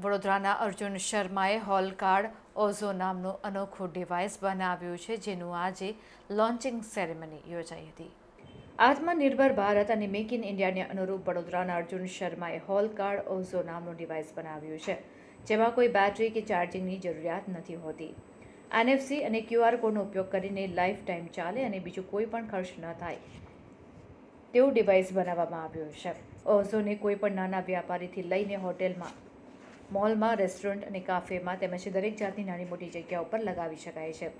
વડોદરાના અર્જુન શર્માએ hall card ઓઝો નામનું અનોખું ડિવાઇસ બનાવ્યું છે, જેનું આજે લોન્ચિંગ સેરેમની યોજાઈ હતી. આત્મનિર્ભર ભારત અને મેક ઇન ઇન્ડિયાને અનુરૂપ વડોદરાના અર્જુન શર્માએ હોલ કાર્ડ ઓઝો નામનું ડિવાઇસ બનાવ્યું છે, જેમાં કોઈ બેટરી કે ચાર્જિંગની જરૂરિયાત નથી હોતી. એનએફસી અને ક્યુઆર કોડનો ઉપયોગ કરીને લાઈફ ટાઈમ ચાલે અને બીજું કોઈ પણ ખર્ચ ન થાય. તેવું ડિવાઇસ બનાવવામાં આવ્યું છે. ઓઝોને કોઈ પણ નાના વ્યાપારીથી લઈને હોટેલમાં, મોલમાં રેસ્ટોરન્ટ અને કાફેમાં તેમજ દરેક જાતની નાની મોટી જગ્યા ઉપર લગાવી શકાય છે.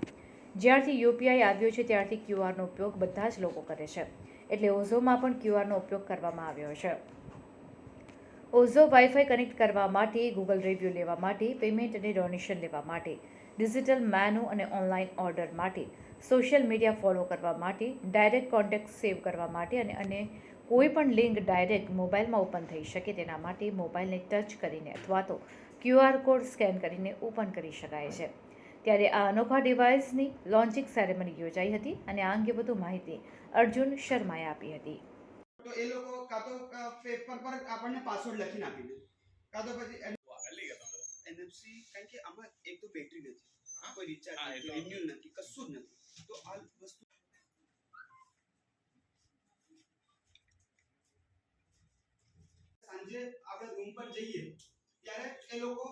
જ્યારથી યુપીઆઈ આવ્યો છે, ત્યારથી ક્યુઆરનો ઉપયોગ બધા જ લોકો કરે છે. એટલે ઓઝોમાં પણ ક્યુઆરનો ઉપયોગ કરવામાં આવ્યો છે. ઓઝો વાઈફાઈ કનેક્ટ કરવા માટે, ગૂગલ રિવ્યૂ લેવા માટે, પેમેન્ટ અને ડોનેશન લેવા માટે, ડિજિટલ મેનુ અને ઓનલાઈન ઓર્ડર માટે સોશિયલ મીડિયા ફોલો કરવા માટે ડાયરેક્ટ કોન્ટેક્ટ સેવ કરવા માટે અને અને કોઈ પણ લિંક ડાયરેક્ટ મોબાઈલમાં ઓપન થઈ શકે તેના માટે મોબાઈલને ટચ કરીને અથવા તો ક્યુઆર કોડ સ્કેન કરીને ઓપન કરી શકાય છે. ત્યારે આ અનોખા ડિવાઇસની લોન્ચિંગ સેરેમની યોજાઈ હતી અને આ અંગે વધુ માહિતી અર્જુન શર્માએ આપી હતી. તો એ લોકો કાં તો પેપર પર આપણને પાસવર્ડ લખીને આપી દે. કાં તો પછી એનએફસી કારણ કે આમાં એક તો બેટરી નથી. કોઈ રિચાર્જ નથી રિન્યુઅલ નથી કશું જ નથી. તો આ વસ્તુ સાંજે આપણે રૂમ પર જઈએ, ત્યારે એ લોકો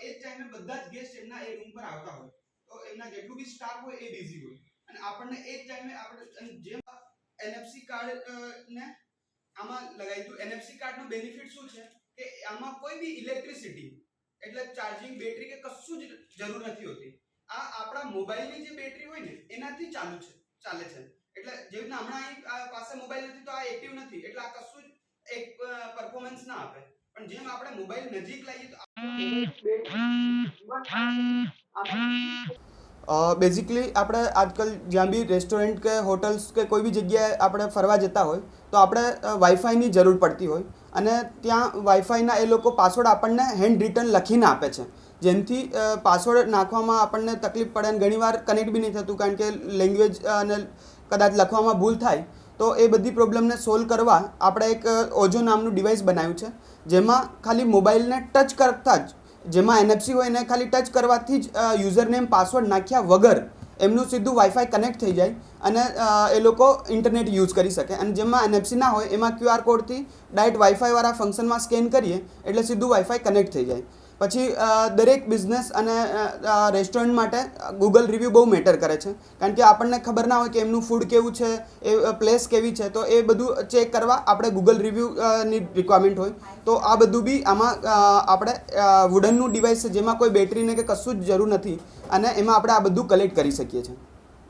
એ ટાઈમે બધા જ ગેસ્ટ એમના એ રૂમ પર આવતા હોય. તો એમના જેટલું બી સ્ટાફ હોય એ બિઝી હોય. અને આપણને એ જ ટાઈમે આપણે જે એનએફસી કાર્ડ ને આમાં લગાવી દીધું. એનએફસી કાર્ડનો બેનિફિટ શું છે? કે આમાં કોઈ બી ઇલેક્ટ્રિસિટી એટલે ચાર્જિંગ બેટરી કે કશું જ જરૂર નથી હોતી. આ આપણા મોબાઈલની જે બેટરી હોય ને, એનાથી ચાલુ છે, ચાલે છે. એટલે જેવી રીતના હમણાં પાસે મોબાઈલ નથી, તો આ એક્ટિવ નથી. એટલે આ કશું જ એક પરફોર્મન્સ ના આપે. પણ જેમ આપણે મોબાઈલ નજીક લઈએ તો બેઝિકલી આપણે આજકાલ જ્યાં બી રેસ્ટોરન્ટ કે હોટલ્સ કે કોઈ બી જગ્યાએ આપણે ફરવા જતા હોય, તો આપણે વાઈફાઈની જરૂર પડતી હોય. અને ત્યાં વાઈફાઈના એ લોકો પાસવર્ડ આપણને હેન્ડ રિટર્ન લખીને આપે છે. જેમથી પાસવર્ડ નાખવામાં આપણને તકલીફ પડે અને ઘણીવાર કનેક્ટ બી નહીં થતું કારણ કે લેંગ્વેજ અને કદાચ લખવામાં ભૂલ થાય, તો એ બધી પ્રોબ્લેમને સોલ્વ કરવા આપણે એક ઓજો નામનું ડિવાઇસ બનાવ્યું છે, જેમાં ખાલી મોબાઈલને ટચ કરતા જ, જેમાં એનએફસી હોય એને ખાલી ટચ કરવાથી જ યુઝર નેમ પાસવર્ડ નાખ્યા વગર એમનું સીધું વાઈફાઈ કનેક્ટ થઈ જાય અને એ લોકો ઇન્ટરનેટ યુઝ કરી શકે. અને જેમાં એનએફસી ના હોય, એમાં ક્યુઆર કોડથી ડાયરેક્ટ વાઈફાઈવાળા ફંક્શનમાં સ્કેન કરીએ, એટલે સીધું વાઈફાઈ કનેક્ટ થઈ જાય. પછી દરેક બિઝનેસ અને રેસ્ટોરન્ટ માટે ગૂગલ રિવ્યૂ બહુ મેટર કરે છે. કારણ કે આપણને ખબર ના હોય કે એમનું ફૂડ કેવું છે, એ પ્લેસ કેવી છે, તો એ બધું ચેક કરવા આપણે ગૂગલ રિવ્યૂની રિક્વાયરમેન્ટ હોય. તો આ બધું બી આમાં આપણે વુડનનું ડિવાઇસ છે, જેમાં કોઈ બેટરીને કે કશું જ જરૂર નથી. અને એમાં આપણે આ બધું કલેક્ટ કરી શકીએ છીએ.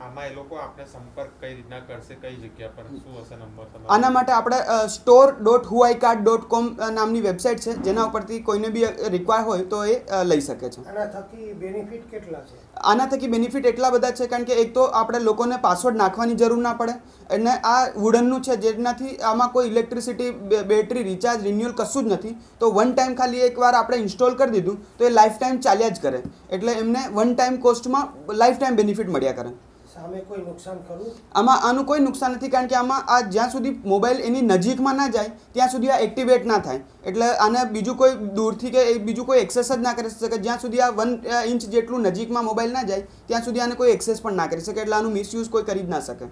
આમાં એ લોકો આપણે સંપર્ક કઈ રીતના કરશે કઈ જગ્યા પર શું હશે નંબર તમારો? આના માટે આપણે store dot huai card dot com નામની વેબસાઇટ છે જેના ઉપરથી કોઈને બી રિક્વાયર હોય તો એ લઈ શકે છે. આના થકી બેનિફિટ કેટલા છે? આના થકી બેનિફિટ એટલા બધા છે કારણ કે એક તો આપણે લોકોને પાસવર્ડ નાખવાની જરૂર ના પડે અને આ વુડનનું છે જેનાથી આમાં કોઈ ઇલેક્ટ્રિસિટી બેટરી રિચાર્જ રિન્યુઅલ કશું જ નથી તો વન ટાઈમ ખાલી એકવાર આપણે ઇન્સ્ટોલ કરી દીધું તો એ લાઈફ ટાઈમ ચાલ્યા જ કરે. એટલે એમને વન ટાઈમ કોસ્ટમાં લાઈફ ટાઈમ બેનિફિટ મળ્યા કરે. આમાં આનું કોઈ નુકસાન નથી, કારણ કે આમાં આ જ્યાં સુધી મોબાઈલ એની નજીકમાં ના જાય, ત્યાં સુધી આ એક્ટિવેટ ના થાય. એટલે આને બીજું કોઈ દૂરથી કે બીજું કોઈ એક્સેસ જ ના કરી શકે. જ્યાં સુધી આ વન ઇંચ જેટલું નજીકમાં મોબાઈલ ના જાય, ત્યાં સુધી આને કોઈ એક્સેસ પણ ના કરી શકે. એટલે આનું મિસયુઝ કોઈ કરી જ ના શકે.